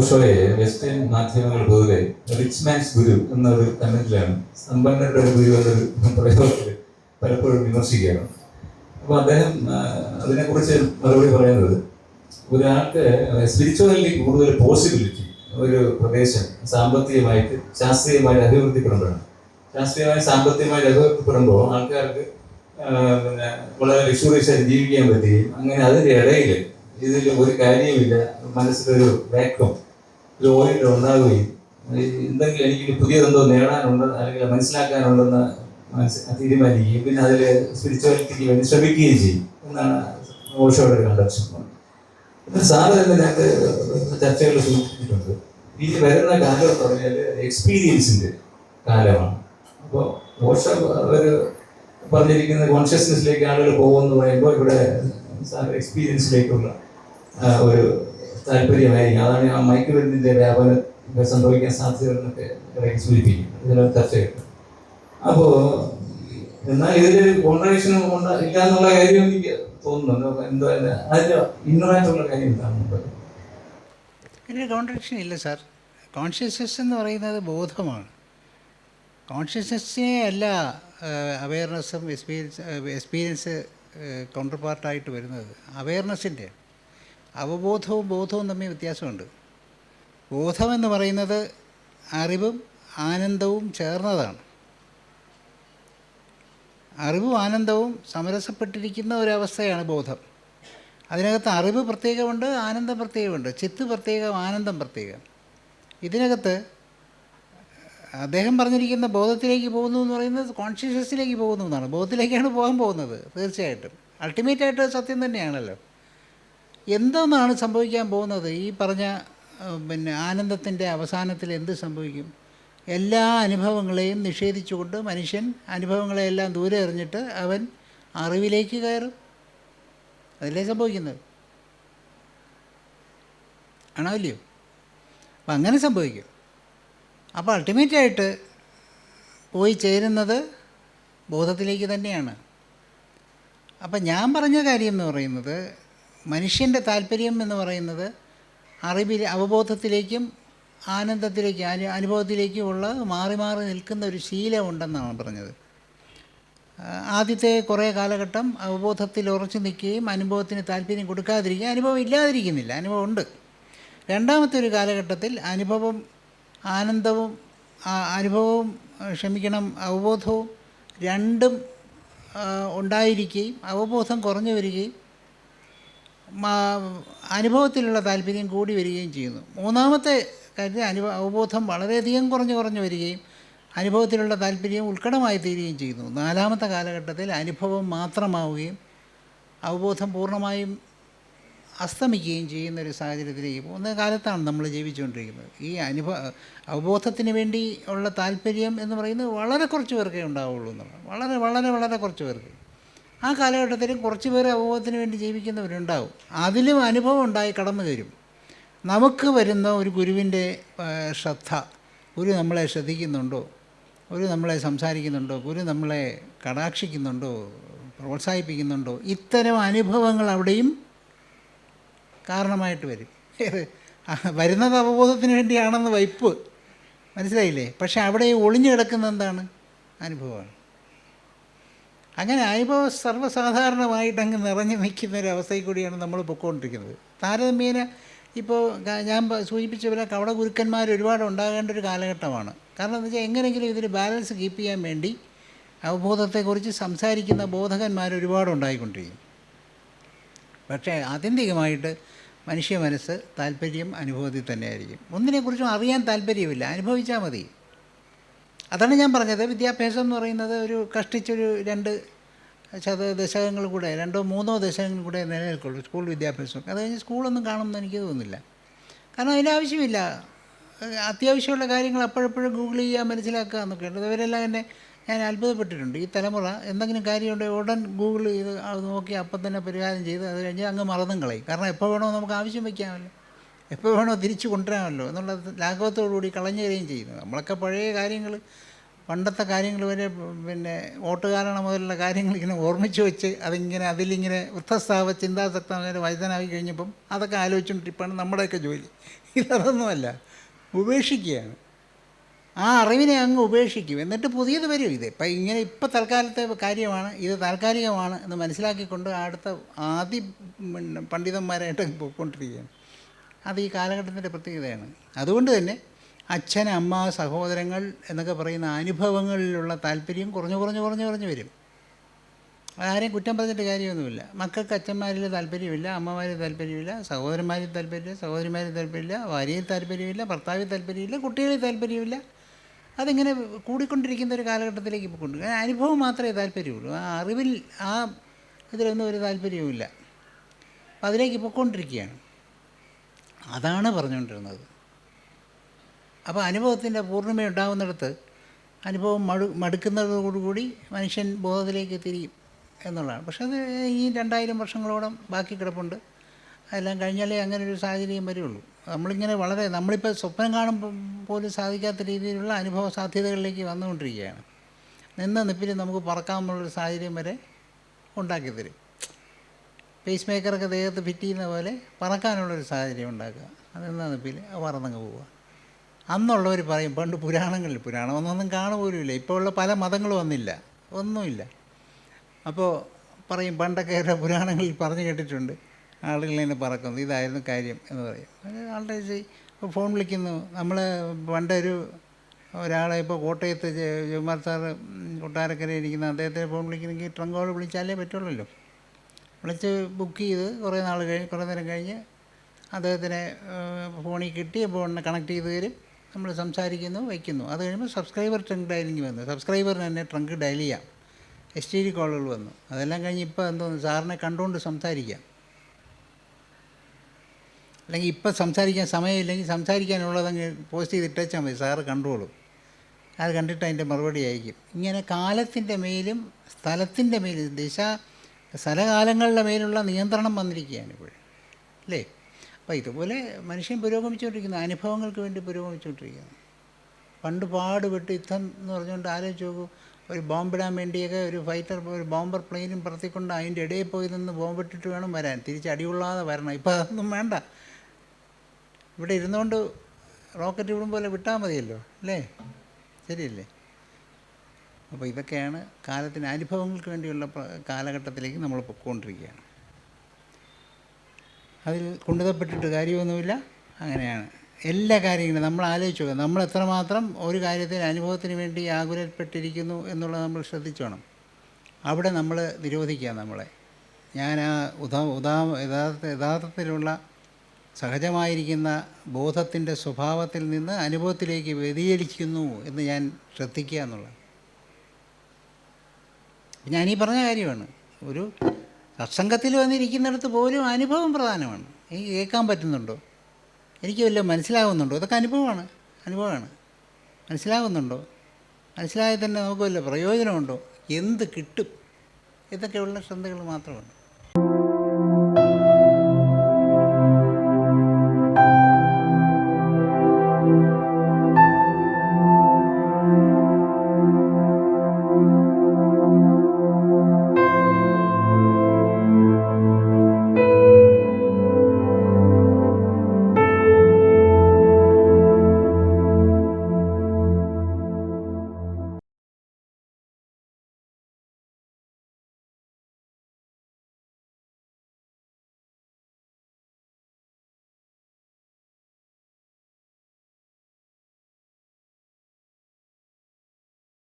ഓഷോയെ western മാധ്യമങ്ങൾ പൊതുവെ rich man's ഗുരു എന്നൊരു കമന്റിലാണ് സമ്പന്നരുടെ ഗുരു എന്നൊരു പ്രയോഗത്തിൽ പലപ്പോഴും വിമർശിക്കുകയാണ്. അപ്പോൾ അദ്ദേഹം അതിനെക്കുറിച്ച് മറുപടി പറയുന്നത് ഒരാൾക്ക് സ്പിരിച്വലി കൂടുതൽ പോസിബിലിറ്റി ഒരു പ്രദേശം സാമ്പത്തികമായിട്ട് ശാസ്ത്രീയമായി അഭിവൃദ്ധിപ്പെടുമ്പോഴാണ്. ശാസ്ത്രീയമായി സാമ്പത്തികമായി അഭിവൃദ്ധിപ്പെടുമ്പോൾ ആൾക്കാർക്ക് പിന്നെ വളരെ ലക്ഷറീസ് ജീവിക്കാൻ പറ്റുകയും അങ്ങനെ അതിന്റെ ഇടയിൽ ഇതിൽ ഒരു കാര്യവുമില്ല മനസ്സിലൊരു വാക്വം ഒരു ഉണ്ടാകുകയും എന്തെങ്കിലും എനിക്ക് പുതിയതെന്തോ നേടാനുണ്ട് അല്ലെങ്കിൽ മനസ്സിലാക്കാനുണ്ടെന്ന് മനസ്സ് തീരുമാനിക്കുകയും പിന്നെ അതിൽ സ്പിരിച്വാലിറ്റിക്ക് വേണ്ടി ശ്രമിക്കുകയും ചെയ്യും. എന്നാണ് ഓഷോയുടെ കണ്ടക്ഷൻ സാറ് തന്നെ ഞങ്ങൾക്ക് ചർച്ചകൾ സൂചിപ്പിച്ചിട്ടുണ്ട്. ഈ വരുന്ന കാലം എന്ന് പറഞ്ഞാൽ എക്സ്പീരിയൻസിന്റെ കാലമാണ്. അപ്പോൾ ഓഷ അവർ പറഞ്ഞിരിക്കുന്ന കോൺഷ്യസ്നെസ്സിലേക്ക് ആളുകൾ പോകുമെന്ന് പറയുമ്പോൾ ഇവിടെ സാർ എക്സ്പീരിയൻസിലേക്കുള്ള ഒരു താല്പര്യമായിരിക്കും. അതാണ് ആ മയക്കുമരുന്നിന്റെ വ്യാപനം ഒക്കെ സംഭവിക്കാൻ സാധ്യതകളെന്നൊക്കെ സൂചിപ്പിക്കും ഇതിനൊരു ചർച്ചയുണ്ട് അപ്പോൾ എന്നാൽ ഇതിലൊരു കോൺട്രഡിക്ഷൻ ഇല്ല എന്നുള്ള കാര്യം എനിക്ക് തോന്നുന്നുണ്ട്. എന്തോ അതിന്റെ ഇന്നറായിട്ടുള്ള കാര്യം എന്താണ് ഇതിന് കോൺട്രഡിക്ഷൻ ഇല്ല സാർ. കോൺഷ്യസ്നസ് എന്ന് പറയുന്നത് ബോധമാണ്. കോൺഷ്യസ്നസ്സിനെ അല്ല അവയർനെസ്സും എക്സ്പീരിയൻസ് എക്സ്പീരിയൻസ് കൗണ്ടർ പാർട്ടായിട്ട് വരുന്നത്. അവയർനെസ്സിന്റെ അവബോധവും ബോധവും തമ്മിൽ വ്യത്യാസമുണ്ട്. ബോധമെന്ന് പറയുന്നത് അറിവും ആനന്ദവും ചേർന്നതാണ്. അറിവും ആനന്ദവും സമരസപ്പെട്ടിരിക്കുന്ന ഒരവസ്ഥയാണ് ബോധം. അതിനകത്ത് അറിവ് പ്രത്യേകമുണ്ട് ആനന്ദം പ്രത്യേകമുണ്ട്. ചിത്ത് പ്രത്യേകം ആനന്ദം പ്രത്യേകം. ഇതിനകത്ത് അദ്ദേഹം പറഞ്ഞിരിക്കുന്ന ബോധത്തിലേക്ക് പോകുന്നു എന്ന് പറയുന്നത് കോൺഷ്യസ്നസ്സിലേക്ക് പോകുന്നു എന്നാണ്. ബോധത്തിലേക്കാണ് പോകാൻ പോകുന്നത് തീർച്ചയായിട്ടും. അൾട്ടിമേറ്റായിട്ട് സത്യം തന്നെയാണല്ലോ. എന്തെന്നാണ് സംഭവിക്കാൻ പോകുന്നത്? ഈ പറഞ്ഞ പിന്നെ ആനന്ദത്തിന്റെ അവസാനത്തിൽ എന്ത് സംഭവിക്കും? എല്ലാ അനുഭവങ്ങളെയും നിഷേധിച്ചുകൊണ്ട് മനുഷ്യൻ അനുഭവങ്ങളെയെല്ലാം ദൂരെ എറിഞ്ഞിട്ട് അവൻ അറിവിലേക്ക് കയറും. അതല്ലേ സംഭവിക്കുന്നത്? ആണോ അപ്പം അങ്ങനെ സംഭവിക്കും. അപ്പോൾ അൾട്ടിമേറ്റായിട്ട് പോയി ചേരുന്നത് ബോധത്തിലേക്ക് തന്നെയാണ്. അപ്പം ഞാൻ പറഞ്ഞ കാര്യം എന്ന് പറയുന്നത് മനുഷ്യന്റെ താല്പര്യം എന്ന് പറയുന്നത് അറിവിൽ അവബോധത്തിലേക്കും ആനന്ദത്തിലേക്കും അനു അനുഭവത്തിലേക്കുമുള്ള മാറി മാറി നിൽക്കുന്ന ഒരു ശീലമുണ്ടെന്നാണ് പറഞ്ഞത്. ആദ്യത്തെ കുറേ കാലഘട്ടം അവബോധത്തിൽ ഉറച്ചു നിൽക്കുകയും അനുഭവത്തിന് താല്പര്യം കൊടുക്കാതിരിക്കുക അനുഭവം ഇല്ലാതിരിക്കുന്നില്ല അനുഭവം ഉണ്ട് രണ്ടാമത്തെ ഒരു കാലഘട്ടത്തിൽ അനുഭവം ആനന്ദവും അനുഭവവും ക്ഷമിക്കണം അവബോധവും രണ്ടും ഉണ്ടായിരിക്കുകയും അവബോധം കുറഞ്ഞു വരികയും അനുഭവത്തിലുള്ള താല്പര്യം കൂടി വരികയും ചെയ്യുന്നു. മൂന്നാമത്തെ കാര്യത്തിൽ അനുഭവ അവബോധം വളരെയധികം കുറഞ്ഞു കുറഞ്ഞു വരികയും അനുഭവത്തിലുള്ള താല്പര്യം ഉത്കടമായി തീരുകയും ചെയ്യുന്നു. നാലാമത്തെ കാലഘട്ടത്തിൽ അനുഭവം മാത്രമാവുകയും അവബോധം പൂർണമായും അസ്തമിക്കുകയും ചെയ്യുന്ന ഒരു സാഹചര്യത്തിലേക്ക് പോകുന്ന കാലത്താണ് നമ്മൾ ജീവിച്ചുകൊണ്ടിരിക്കുന്നത്. ഈ അനുഭവ അവബോധത്തിന് വേണ്ടി ഉള്ള താല്പര്യം എന്ന് പറയുന്നത് വളരെ കുറച്ച് പേർക്കേ ഉണ്ടാവുള്ളൂ എന്നുള്ളത് വളരെ വളരെ വളരെ കുറച്ച് പേർക്ക്. ആ കാലഘട്ടത്തിലും കുറച്ച് പേർ അവബോധത്തിന് വേണ്ടി ജീവിക്കുന്നവരുണ്ടാവും. അതിലും അനുഭവം ഉണ്ടായി കടന്നു വരും. നമുക്ക് വരുന്ന ഒരു ഗുരുവിന്റെ ശ്രദ്ധ ഗുരു നമ്മളെ ശ്രദ്ധിക്കുന്നുണ്ടോ? ഗുരു നമ്മളെ സംസാരിക്കുന്നുണ്ടോ? ഗുരു നമ്മളെ കടാക്ഷിക്കുന്നുണ്ടോ? പ്രോത്സാഹിപ്പിക്കുന്നുണ്ടോ? ഇത്തരം അനുഭവങ്ങൾ അവിടെയും കാരണമായിട്ട് വരും. വരുന്നത് അവബോധത്തിന് വേണ്ടിയാണെന്ന് വയ്പ് മനസ്സിലായില്ലേ? പക്ഷേ അവിടെ ഒളിഞ്ഞു കിടക്കുന്ന എന്താണ്? അനുഭവമാണ്. അങ്ങനെ അനുഭവം സർവസാധാരണമായിട്ട് അങ്ങ് നിറഞ്ഞു നിൽക്കുന്ന ഒരു അവസ്ഥയിൽ കൂടിയാണ് നമ്മൾ പൊയ്ക്കൊണ്ടിരിക്കുന്നത് താരതമ്യേന ഇപ്പോൾ ഞാൻ സൂചിപ്പിച്ച പോലെ കവട ഗുരുക്കന്മാർ ഒരുപാട് ഉണ്ടാകേണ്ട ഒരു കാലഘട്ടമാണ്. കാരണം എന്ന് വെച്ചാൽ എങ്ങനെയെങ്കിലും ഇതിൽ ബാലൻസ് കീപ്പ് ചെയ്യാൻ വേണ്ടി അവബോധത്തെക്കുറിച്ച് സംസാരിക്കുന്ന ബോധകന്മാർ ഒരുപാട് ഉണ്ടായിക്കൊണ്ടിരിക്കും പക്ഷേ ആത്യന്തികമായിട്ട് മനുഷ്യ മനസ്സ് താല്പര്യം അനുഭവത്തിൽ തന്നെയായിരിക്കും. ഒന്നിനെക്കുറിച്ചും അറിയാൻ താല്പര്യമില്ല. അനുഭവിച്ചാൽ മതി. അതാണ് ഞാൻ പറഞ്ഞത്. വിദ്യാഭ്യാസം എന്ന് പറയുന്നത് ഒരു കഷ്ടിച്ചൊരു രണ്ട് ശത ദശകങ്ങൾ കൂടെ രണ്ടോ മൂന്നോ ദശകങ്ങൾ കൂടെ നിലനിൽക്കുള്ളൂ സ്കൂൾ വിദ്യാഭ്യാസം. അത് കഴിഞ്ഞ് സ്കൂളൊന്നും കാണുമെന്ന് എനിക്ക് തോന്നുന്നില്ല. കാരണം അതിനാവശ്യമില്ല അത്യാവശ്യമുള്ള കാര്യങ്ങൾ അപ്പോഴെപ്പോഴും ഗൂഗിൾ ചെയ്യുക മനസ്സിലാക്കുക എന്നൊക്കെ ഉണ്ട്. ഇവരെല്ലാം എന്നെ ഞാൻ അത്ഭുതപ്പെട്ടിട്ടുണ്ട്. ഈ തലമുറ എന്തെങ്കിലും കാര്യമുണ്ടെങ്കിൽ ഉടൻ ഗൂഗിൾ ചെയ്ത് നോക്കി അപ്പം തന്നെ പരിഹാരം ചെയ്ത് അത് കഴിഞ്ഞ് അങ്ങ് മറന്നും കളയും. കാരണം എപ്പോൾ വേണോ നമുക്ക് ആവശ്യം വയ്ക്കാമല്ലോ. എപ്പോൾ വേണോ തിരിച്ചു കൊണ്ടുവരാമല്ലോ എന്നുള്ള ലാഘവത്തോടുകൂടി കളഞ്ഞുകയും ചെയ്യുന്നു. നമ്മളൊക്കെ പഴയ കാര്യങ്ങൾ പണ്ടത്തെ കാര്യങ്ങൾ വരെ പിന്നെ വോട്ടുകാരണ മുതലുള്ള കാര്യങ്ങൾ ഇങ്ങനെ ഓർമ്മിച്ച് വെച്ച് അതിങ്ങനെ അതിലിങ്ങനെ വൃദ്ധസ്ഥാവ ചിന്താസക്ത വൈദ്യനായി കഴിഞ്ഞപ്പം അതൊക്കെ ആലോചിച്ചുകൊണ്ടിരിപ്പാണ് നമ്മുടെയൊക്കെ ജോലി. ഇതൊന്നുമല്ല ഉപേക്ഷിക്കുകയാണ്. ആ അറിവിനെ അങ്ങ് ഉപേക്ഷിക്കും. എന്നിട്ട് പുതിയത് വരും ഇത്. ഇപ്പം ഇങ്ങനെ ഇപ്പം തൽക്കാലത്തെ കാര്യമാണ് ഇത് താൽക്കാലികമാണ് എന്ന് മനസ്സിലാക്കിക്കൊണ്ട് അടുത്ത ആദ്യ പണ്ഡിതന്മാരായിട്ട് പോയിക്കൊണ്ടിരിക്കുകയാണ്. അത് ഈ കാലഘട്ടത്തിന്റെ പ്രത്യേകതയാണ്. അതുകൊണ്ട് തന്നെ അച്ഛൻ അമ്മ സഹോദരങ്ങൾ എന്നൊക്കെ പറയുന്ന അനുഭവങ്ങളിലുള്ള താല്പര്യം കുറഞ്ഞു കുറഞ്ഞു കുറഞ്ഞു കുറഞ്ഞു വരും. ആരെയും കുറ്റം പറഞ്ഞിട്ട് കാര്യമൊന്നുമില്ല. മക്കൾക്ക് അച്ഛന്മാരിൽ താല്പര്യമില്ല അമ്മമാരിൽ താല്പര്യമില്ല സഹോദരന്മാരിൽ താല്പര്യമില്ല സഹോദരിമാരിൽ താല്പര്യമില്ല ഭാര്യയിൽ താല്പര്യമില്ല ഭർത്താവിൽ താല്പര്യമില്ല കുട്ടികളിൽ താല്പര്യമില്ല. അതിങ്ങനെ കൂടിക്കൊണ്ടിരിക്കുന്ന ഒരു കാലഘട്ടത്തിലേക്ക് ഇപ്പോൾ കൊണ്ടു അനുഭവം മാത്രമേ താല്പര്യമുള്ളൂ. ആ അറിവിൽ ആ ഇതിലൊന്നും ഒരു താല്പര്യവുമില്ല. അപ്പം അതിലേക്ക് പൊയ്ക്കൊണ്ടിരിക്കുകയാണ്. അതാണ് പറഞ്ഞുകൊണ്ടിരുന്നത്. അപ്പോൾ അനുഭവത്തിന്റെ പൂർണിമയുണ്ടാകുന്നിടത്ത് അനുഭവം മടു മടുക്കുന്നതോടുകൂടി മനുഷ്യൻ ബോധത്തിലേക്ക് തിരിയും എന്നുള്ളതാണ്. പക്ഷേ അത് ഈ രണ്ടായിരം വർഷങ്ങളോളം ബാക്കി കിടപ്പുണ്ട്. അതെല്ലാം കഴിഞ്ഞാലേ അങ്ങനെ ഒരു സാഹചര്യം വരുള്ളൂ. നമ്മളിങ്ങനെ വളരെ നമ്മളിപ്പോൾ സ്വപ്നം കാണുമ്പോൾ പോലും സാധിക്കാത്ത രീതിയിലുള്ള അനുഭവ സാധ്യതകളിലേക്ക് വന്നുകൊണ്ടിരിക്കുകയാണ്. നിന്ന് നിപ്പിൽ നമുക്ക് പറക്കാമെന്നുള്ളൊരു സാഹചര്യം വരെ ഉണ്ടാക്കി തരും. പേസ് മേക്കറൊക്കെ ദേഹത്ത് ഫിറ്റ് ചെയ്യുന്ന പോലെ പറക്കാനുള്ളൊരു സാഹചര്യം ഉണ്ടാക്കുക. അതെന്നാ നിപ്പിൽ പറന്നങ്ങ് പോവുക. അന്നുള്ളവർ പറയും പണ്ട് പുരാണങ്ങളിൽ പുരാണമൊന്നും കാണുപോലുമില്ല ഇപ്പോൾ ഉള്ള പല മതങ്ങളും വന്നില്ല ഒന്നുമില്ല. അപ്പോൾ പറയും പണ്ടൊക്കെ ഇവിടെ പുരാണങ്ങളിൽ പറഞ്ഞു കേട്ടിട്ടുണ്ട്. ആളുകളിങ്ങനെ പറക്കുന്നു. ഇതായിരുന്നു കാര്യം എന്ന് പറയും. ആളുടെ ഫോൺ വിളിക്കുന്നു. നമ്മൾ പണ്ടൊരു ഒരാളെ ഇപ്പോൾ കോട്ടയത്ത് ജുമാർ സാറ് കൊട്ടാരക്കര ഇരിക്കുന്ന അദ്ദേഹത്തെ ഫോൺ വിളിക്കണമെങ്കിൽ ട്രങ്കോട് വിളിച്ചാലേ പറ്റുള്ളല്ലോ. വിളിച്ച് ബുക്ക് ചെയ്ത് കുറേ നാൾ കഴിഞ്ഞ് കുറേ നേരം കഴിഞ്ഞ് അദ്ദേഹത്തിനെ ഫോണിൽ കിട്ടി ഫോണിനെ കണക്ട് ചെയ്ത് തരും. നമ്മൾ സംസാരിക്കുന്നു വയ്ക്കുന്നു. അത് കഴിയുമ്പോൾ സബ്സ്ക്രൈബർ ട്രങ്ക് ഡയലിംഗ് വന്നു. സബ്സ്ക്രൈബറിന് തന്നെ ട്രങ്ക് ഡയൽ ചെയ്യാം. എസ് ടി ഡി കോളുകൾ വന്നു. അതെല്ലാം കഴിഞ്ഞ് ഇപ്പോൾ എന്തോന്ന് സാറിനെ കണ്ടുകൊണ്ട് സംസാരിക്കാം. അല്ലെങ്കിൽ ഇപ്പം സംസാരിക്കാൻ സമയമില്ലെങ്കിൽ സംസാരിക്കാനുള്ളതങ്ങ് പോസ്റ്റ് ചെയ്ത് ഇട്ടേച്ചാൽ മതി. സാറ് കണ്ടോളും. അത് കണ്ടിട്ട് അതിന്റെ മറുപടി അയക്കും. ഇങ്ങനെ കാലത്തിന്റെ മേലും സ്ഥലത്തിന്റെ മേലും ദിശ സ്ഥലകാലങ്ങളുടെ മേലുള്ള നിയന്ത്രണം വന്നിരിക്കുകയാണ് ഇപ്പോൾ അല്ലേ? അപ്പോൾ ഇതുപോലെ മനുഷ്യൻ പുരോഗമിച്ചുകൊണ്ടിരിക്കുന്നു. അനുഭവങ്ങൾക്ക് വേണ്ടി പുരോഗമിച്ചുകൊണ്ടിരിക്കുന്നു. പണ്ട് പാടുപെട്ട് യുദ്ധം എന്ന് പറഞ്ഞുകൊണ്ട് ആലോചിച്ച് നോക്കൂ. ഒരു ബോംബിടാൻ വേണ്ടിയൊക്കെ ഒരു ഫൈറ്റർ ഒരു ബോംബർ പ്ലെയിനും പറത്തിക്കൊണ്ട് അതിന്റെ ഇടയിൽ പോയി നിന്ന് ബോംബിട്ടിട്ട് വേണം വരാൻ. തിരിച്ച് അടിയുള്ളാതെ വരണം. ഇപ്പോൾ അതൊന്നും വേണ്ട. ഇവിടെ ഇരുന്നുകൊണ്ട് റോക്കറ്റ് വിടും പോലെ വിട്ടാൽ മതിയല്ലോ. അല്ലേ? ശരിയല്ലേ? അപ്പോൾ ഇതൊക്കെയാണ് കാലത്തിന് അനുഭവങ്ങൾക്ക് വേണ്ടിയുള്ള കാലഘട്ടത്തിലേക്ക് നമ്മൾ പൊയ്ക്കൊണ്ടിരിക്കുകയാണ്. അതിൽ കൊണ്ടുതപ്പെട്ടിട്ട് കാര്യമൊന്നുമില്ല. അങ്ങനെയാണ്. എല്ലാ കാര്യങ്ങളും നമ്മൾ ആലോചിച്ചു നമ്മൾ എത്രമാത്രം ഒരു കാര്യത്തിന് അനുഭവത്തിന് വേണ്ടി ആകുലപ്പെട്ടിരിക്കുന്നു എന്നുള്ളത് നമ്മൾ ശ്രദ്ധിച്ചോണം. അവിടെ നമ്മൾ നിരോധിക്കുക നമ്മളെ. ഞാൻ ആ ഉദാ ഉദാ യഥാർത്ഥ യഥാർത്ഥത്തിലുള്ള സഹജമായിരിക്കുന്ന ബോധത്തിന്റെ സ്വഭാവത്തിൽ നിന്ന് അനുഭവത്തിലേക്ക് വ്യതിചലിക്കുന്നു എന്ന് ഞാൻ ശ്രദ്ധിക്കുക എന്നുള്ളത് ഞാനീ പറഞ്ഞ കാര്യമാണ്. ഒരു സത്സംഗത്തിൽ വന്നിരിക്കുന്നിടത്ത് പോലും അനുഭവം പ്രധാനമാണ്. എനിക്ക് കേൾക്കാൻ പറ്റുന്നുണ്ടോ? എനിക്ക് വല്ല മനസ്സിലാകുന്നുണ്ടോ ഇതൊക്കെ അനുഭവമാണ്. അനുഭവമാണ്. മനസ്സിലാകുന്നുണ്ടോ മനസ്സിലായാൽ തന്നെ നമുക്ക് വല്ല പ്രയോജനമുണ്ടോ? എന്ത് കിട്ടും? ഇതൊക്കെയുള്ള ശ്രദ്ധകൾ മാത്രമാണ്